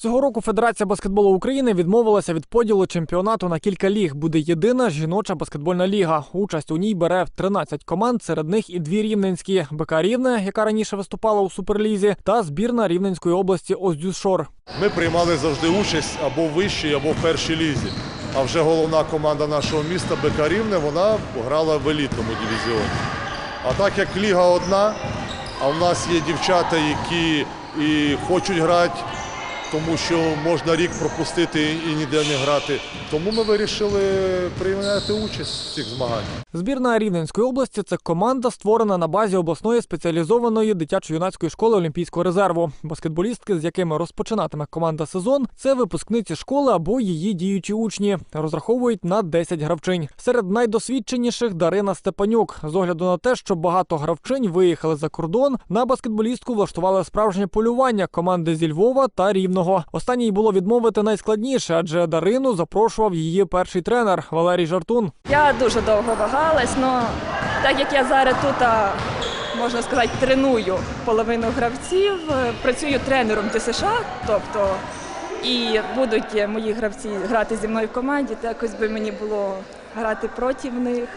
Цього року Федерація баскетболу України відмовилася від поділу чемпіонату на кілька ліг. Буде єдина жіноча баскетбольна ліга. Участь у ній бере 13 команд, серед них і дві рівненські БК Рівне, яка раніше виступала у суперлізі, та збірна Рівненської області Оздюшор. Ми приймали завжди участь або в вищій, або в першій лізі. А вже головна команда нашого міста БК Рівне, вона грала в елітному дивізіоні. А так як ліга одна, а в нас є дівчата, які і хочуть грати, тому що можна рік пропустити і ніде не грати. Тому ми вирішили прийняти участь в цих змаганнях. Збірна Рівненської області це команда, створена на базі обласної спеціалізованої дитячо-юнацької школи Олімпійського резерву. Баскетболістки, з якими розпочинатиме команда сезон, це випускниці школи або її діючі учні. Розраховують на 10 гравчинь. Серед найдосвідченіших Дарина Степанюк. З огляду на те, що багато гравчинь виїхали за кордон, на баскетболістку влаштували справжнє полювання команди зі Львова та Рівного. Останній було відмовити найскладніше, адже Дарину запрошував її перший тренер Валерій Жартун. Я дуже довго вагалась, але так як я зараз тут, можна сказати, треную половину гравців, працюю тренером ТСШ, тобто і будуть мої гравці грати зі мною в команді, то якось би мені було грати проти них.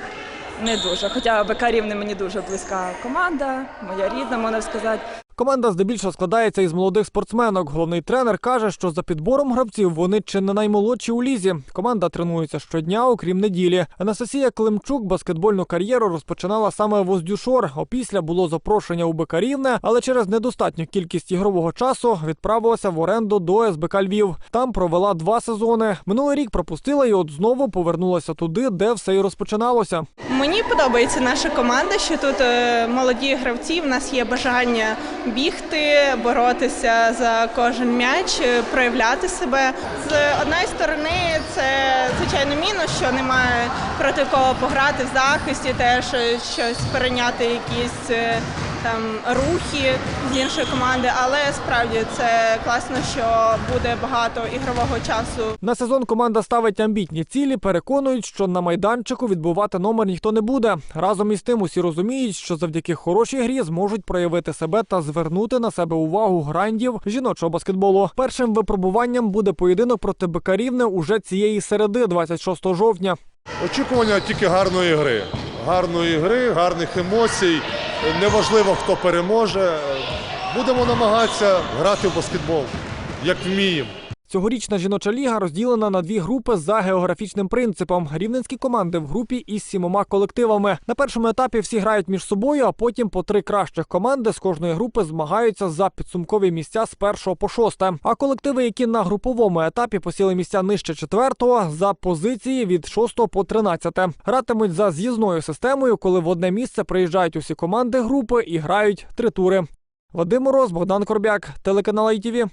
Не дуже. Хоча БК Рівне мені дуже близька команда, моя рідна, можна сказати. Команда здебільшого складається із молодих спортсменок. Головний тренер каже, що за підбором гравців вони чи не наймолодші у лізі. Команда тренується щодня, окрім неділі. Анастасія Климчук баскетбольну кар'єру розпочинала саме в Оздюшор. Опісля було запрошення у БК Рівне, але через недостатню кількість ігрового часу відправилася в оренду до СБК Львів. Там провела два сезони. Минулий рік пропустила і от знову повернулася туди, де все і розпочиналося. Мені подобається наша команда, що тут е, молоді гравці. В нас є бажання бігти, боротися за кожен м'яч, е, проявляти себе. З одної сторони, це звичайно мінус, що немає проти кого пограти в захисті, теж е, щось перейняти якісь. Там рухи з іншої команди, але справді це класно, що буде багато ігрового часу На сезон команда ставить амбітні цілі, переконують, що на майданчику відбувати номер ніхто не буде. Разом із тим усі розуміють, що завдяки хорошій грі зможуть проявити себе та звернути на себе увагу грандів жіночого баскетболу. Першим випробуванням буде поєдинок проти БК уже цієї середи, 26 жовтня. Очікування тільки гарної гри. Гарної гри, гарних емоцій. Неважливо, хто переможе. Будемо намагатися грати в баскетбол, як вміємо. Цьогорічна жіноча ліга розділена на дві групи за географічним принципом. Рівненські команди в групі із сімома колективами. На першому етапі всі грають між собою, а потім по три кращих команди з кожної групи змагаються за підсумкові місця з першого по шосте. А колективи, які на груповому етапі посіли місця нижче четвертого, за позиції від шостого по тринадцяте. Гратимуть за з'їзною системою, коли в одне місце приїжджають усі команди групи і грають три тури. Вадим Мороз, Богдан Корбяк, телеканал ITV.